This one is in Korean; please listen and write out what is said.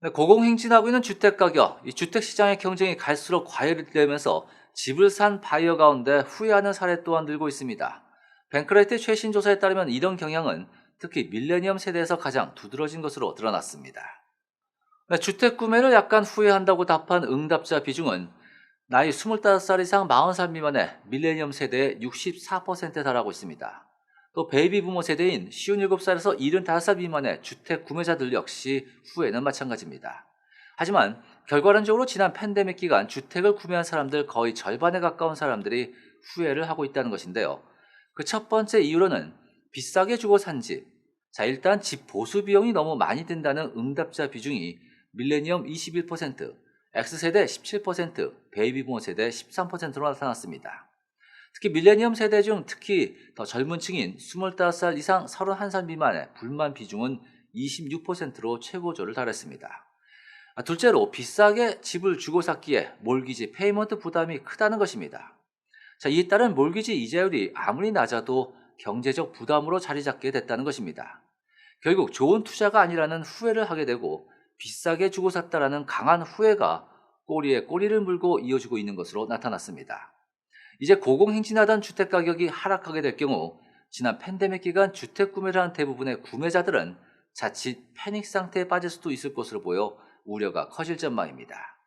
네, 고공행진하고 있는 주택가격, 이 주택시장의 경쟁이 갈수록 과열되면서 집을 산 바이어 가운데 후회하는 사례 또한 늘고 있습니다. 뱅크레이트 최신 조사에 따르면 이런 경향은 특히 밀레니엄 세대에서 가장 두드러진 것으로 드러났습니다. 네, 주택 구매를 약간 후회한다고 답한 응답자 비중은 나이 25살 이상 40살 미만의 밀레니엄 세대의 64%에 달하고 있습니다. 또 베이비 부모 세대인 57살에서 75살 미만의 주택 구매자들 역시 후회는 마찬가지입니다. 하지만 결과론적으로 지난 팬데믹 기간 주택을 구매한 사람들 거의 절반에 가까운 사람들이 후회를 하고 있다는 것인데요. 그 첫 번째 이유로는 비싸게 주고 산 집. 자, 일단 집 보수 비용이 너무 많이 든다는 응답자 비중이 밀레니엄 21%, X세대 17%, 베이비 부모 세대 13%로 나타났습니다. 특히 밀레니엄 세대 중 특히 더 젊은 층인 25살 이상 31살 미만의 불만 비중은 26%로 최고조를 달했습니다. 아, 둘째로 비싸게 집을 주고 샀기에 몰기지 페이먼트 부담이 크다는 것입니다. 자, 이에 따른 몰기지 이자율이 아무리 낮아도 경제적 부담으로 자리 잡게 됐다는 것입니다. 결국 좋은 투자가 아니라는 후회를 하게 되고 비싸게 주고 샀다라는 강한 후회가 꼬리에 꼬리를 물고 이어지고 있는 것으로 나타났습니다. 이제 고공행진하던 주택 가격이 하락하게 될 경우 지난 팬데믹 기간 주택 구매를 한 대부분의 구매자들은 자칫 패닉 상태에 빠질 수도 있을 것으로 보여 우려가 커질 전망입니다.